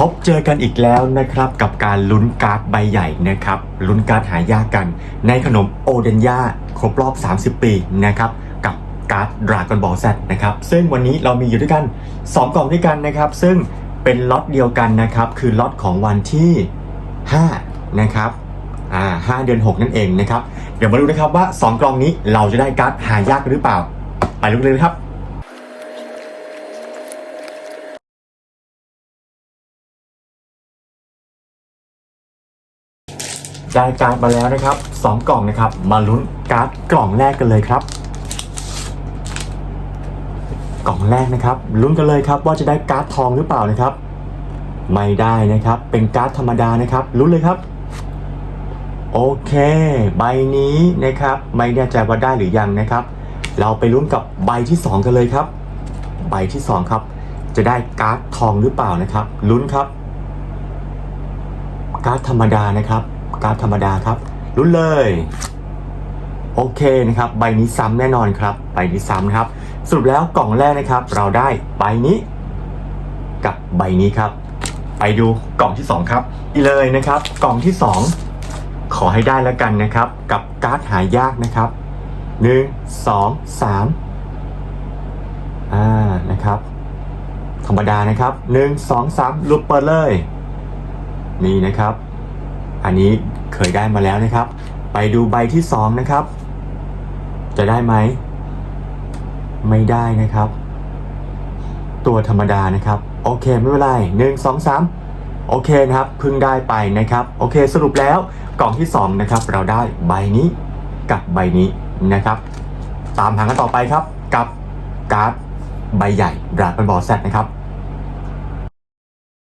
พบเจอกันอีกแล้วนะครับกับการลุ้นการ์ดใบใหญ่นะครับลุ้นการ์ดหายากกัน ในขนมโอเดนยาครบรอบ 30 ปีนะครับกับการ์ดดราก้อนบอลแซนะครับซึ่งวันนี้เรามีอยู่ด้วยกัน 2 กล่องด้วยกันนะครับ ซึ่งเป็นล็อตเดียวกันนะครับคือล็อตของวันที่ 5 นะครับอ่า5เดือน 6 นั่นเองนะครับเดี๋ยวมาดูนะครับว่า 2 กล่องนี้เราจะได้การ์ดหายากหรือเปล่า ไปลุ้นกันเลยครับ ได้การ์ดมาแล้วนะครับ 2 กล่องนะครับ มาลุ้นการ์ดกล่องแรกกันเลยครับ กล่องแรกนะครับลุ้นกันเลยครับว่าจะได้การ์ดทองหรือเปล่านะครับ ไม่ได้นะครับ เป็นการ์ดธรรมดานะครับลุ้นเลยครับโอเค ใบนี้นะครับไม่แน่ใจว่าได้หรือยังนะครับ เราไปลุ้นกับใบที่ 2 กันเลยครับ ใบที่ 2 ครับ จะได้การ์ดทองหรือเปล่านะครับลุ้นครับ การ์ดธรรมดานะครับ การ์ดธรรมดาครับลุ้นเลย โอเคนะครับ ใบนี้ซ้ำแน่นอนครับ ใบนี้ซ้ำนะครับสรุปแล้วกล่องแรกนะครับ เราได้ใบนี้ กับใบนี้ครับ ไปดูกล่องที่ 2 ครับนี่เลยนะครับ กล่องที่ 2 ขอให้ได้แล้วกันนะครับ กับการ์ดหายากนะครับ 1 2 3อ่านะครับ ธรรมดานะครับ 1 2 3ลุดเปิดเลย นี่นะครับ อันนี้เคยได้มาแล้วนะครับ ไปดูใบที่2นะครับ จะได้ไหม ไม่ได้นะครับ ตัวธรรมดานะครับ โอเคไม่เป็นไรหนึ่งสองสามโอเคนะครับเพิ่งได้ไปนะครับ โอเคสรุปแล้วกล่องที่2นะครับเราได้ใบนี้กับใบนี้นะครับ ตามหากันต่อไปครับกับการ์ดใบใหญ่ดราก้อนบอลแซนะครับ